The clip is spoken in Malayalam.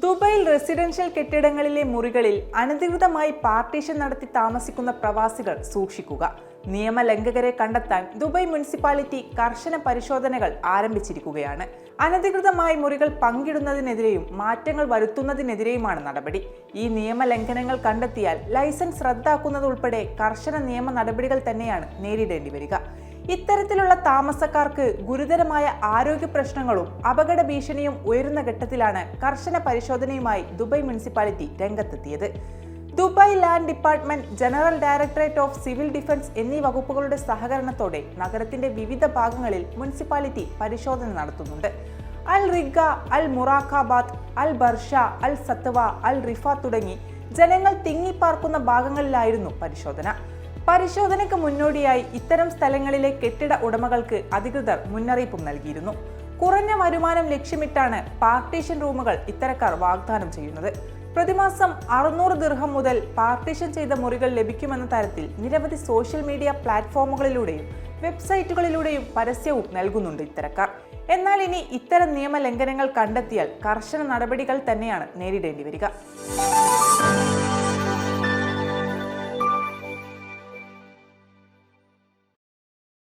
ദുബൈയിൽ റെസിഡൻഷ്യൽ കെട്ടിടങ്ങളിലെ മുറികളിൽ അനധികൃതമായി പാർട്ടീഷൻ നടത്തി താമസിക്കുന്ന പ്രവാസികൾ സൂക്ഷിക്കുക. നിയമലംഘകരെ കണ്ടെത്താൻ ദുബായ് മുനിസിപ്പാലിറ്റി കർശന പരിശോധനകൾ ആരംഭിച്ചിരിക്കുകയാണ്. അനധികൃതമായി മുറികൾ പങ്കിടുന്നതിനെതിരെയും മാറ്റങ്ങൾ വരുത്തുന്നതിനെതിരെയുമാണ് നടപടി. ഈ നിയമലംഘനങ്ങൾ കണ്ടെത്തിയാൽ ലൈസൻസ് റദ്ദാക്കുന്നതുൾപ്പെടെ കർശന നിയമ നടപടികൾ തന്നെയാണ് നേരിടേണ്ടി വരിക. ഇത്തരത്തിലുള്ള താമസക്കാർക്ക് ഗുരുതരമായ ആരോഗ്യ പ്രശ്നങ്ങളും അപകട ഭീഷണിയും ഉയരുന്ന ഘട്ടത്തിലാണ് കർശന പരിശോധനയുമായി ദുബായ് മുനിസിപ്പാലിറ്റി രംഗത്തെത്തിയത്. Dubai land department general directorate of civil defence എന്നീ വകുപ്പുകളുടെ സഹകരണത്തോടെ നഗരത്തിന്റെ വിവിധ ഭാഗങ്ങളിൽ മുനിസിപ്പാലിറ്റി പരിശോധന നടത്തുന്നുണ്ട്. അൽ റിഗ അൽ മുറാഖാബാദ് അൽ ബർഷ അൽ സത്വ അൽ റിഫ തുടങ്ങി ജനങ്ങൾ തിങ്ങിപ്പാർക്കുന്ന ഭാഗങ്ങളിലായിരുന്നു പരിശോധന. പരിശോധനയ്ക്ക് മുന്നോടിയായി ഇത്തരം സ്ഥലങ്ങളിലെ കെട്ടിട ഉടമകൾക്ക് അധികൃതർ മുന്നറിയിപ്പും നൽകിയിരുന്നു. കുറഞ്ഞ വരുമാനം ലക്ഷ്യമിട്ടാണ് പാർട്ടീഷൻ റൂമുകൾ ഇത്തരക്കാർ വാഗ്ദാനം ചെയ്യുന്നത്. പ്രതിമാസം അറുന്നൂറ് ദീർഘം മുതൽ പാർട്ടീഷൻ ചെയ്ത മുറികൾ ലഭിക്കുമെന്ന തരത്തിൽ നിരവധി സോഷ്യൽ മീഡിയ പ്ലാറ്റ്ഫോമുകളിലൂടെയും വെബ്സൈറ്റുകളിലൂടെയും പരസ്യവും നൽകുന്നുണ്ട് ഇത്തരക്കാർ. എന്നാൽ ഇനി ഇത്തരം നിയമലംഘനങ്ങൾ കണ്ടെത്തിയാൽ കർശന നടപടികൾ തന്നെയാണ് നേരിടേണ്ടി വരിക.